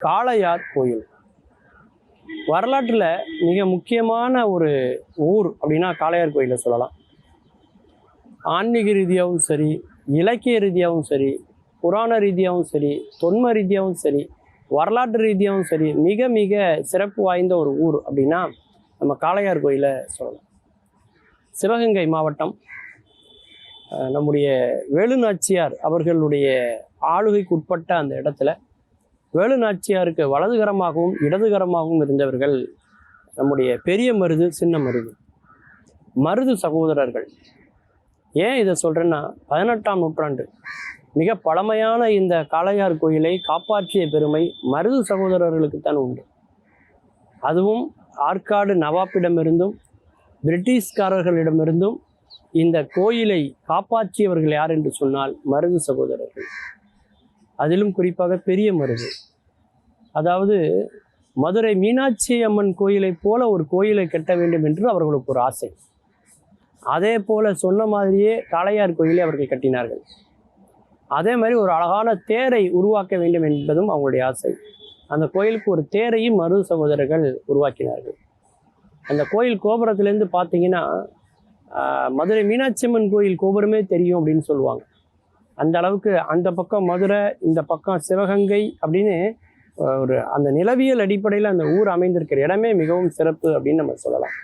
காளையார் கோயில். வரலாற்றில் மிக முக்கியமான ஒரு ஊர் அப்படின்னா காளையார் கோயிலை சொல்லலாம். ஆன்மீக ரீதியாகவும் சரி இலக்கிய ரீதியாகவும் சரி புராண ரீதியாகவும் சரி தொன்ம ரீதியாகவும் சரி வரலாற்று ரீதியாகவும் சரி மிக மிக சிறப்பு வாய்ந்த ஒரு ஊர் அப்படின்னா நம்ம காளையார் கோயிலை சொல்லலாம். சிவகங்கை மாவட்டம் நம்முடைய வேலுநாச்சியார் அவர்களுடைய ஆளுகைக்குட்பட்ட அந்த இடத்துல வேலு நாச்சியாருக்கு வலதுகரமாகவும் இடதுகரமாகவும் இருந்தவர்கள் நம்முடைய பெரிய மருது சின்ன மருது. மருது சகோதரர்கள். ஏன் இதை சொல்கிறேன்னா பதினெட்டாம் நூற்றாண்டு மிக பழமையான இந்த காளையார் கோயிலை காப்பாற்றிய பெருமை மருது சகோதரர்களுக்குத்தான் உண்டு. அதுவும் ஆற்காடு நவாப்பிடமிருந்தும் பிரிட்டிஷ்காரர்களிடமிருந்தும் இந்த கோயிலை காப்பாற்றியவர்கள் யார் என்று சொன்னால் மருது சகோதரர்கள். அதிலும் குறிப்பாக பெரிய மருது. அதாவது மதுரை மீனாட்சி அம்மன் கோயிலைப் போல ஒரு கோயிலை கட்ட வேண்டும் என்று அவர்களுக்கு ஒரு ஆசை. அதே போல சொன்ன மாதிரியே காளையார் கோயிலை அவர்கள் கட்டினார்கள். அதே மாதிரி ஒரு அழகான தேரை உருவாக்க வேண்டும் என்பதும் அவங்களுடைய ஆசை. அந்த கோயிலுக்கு ஒரு தேரையும் மருது சகோதரர்கள் உருவாக்கினார்கள். அந்த கோயில் கோபுரத்துலேருந்து பார்த்தீங்கன்னா மதுரை மீனாட்சி அம்மன் கோயில் கோபுரமே தெரியும் அப்படின்னு சொல்லுவாங்க. அந்த அளவுக்கு அந்த பக்கம் மதுரை இந்த பக்கம் சிவகங்கை அப்படின்னு ஒரு அந்த நிலவியல் அடிப்படையில் அந்த ஊர் அமைந்திருக்கிற இடமே மிகவும் சிறப்பு அப்படின்னு நம்ம சொல்லலாம்.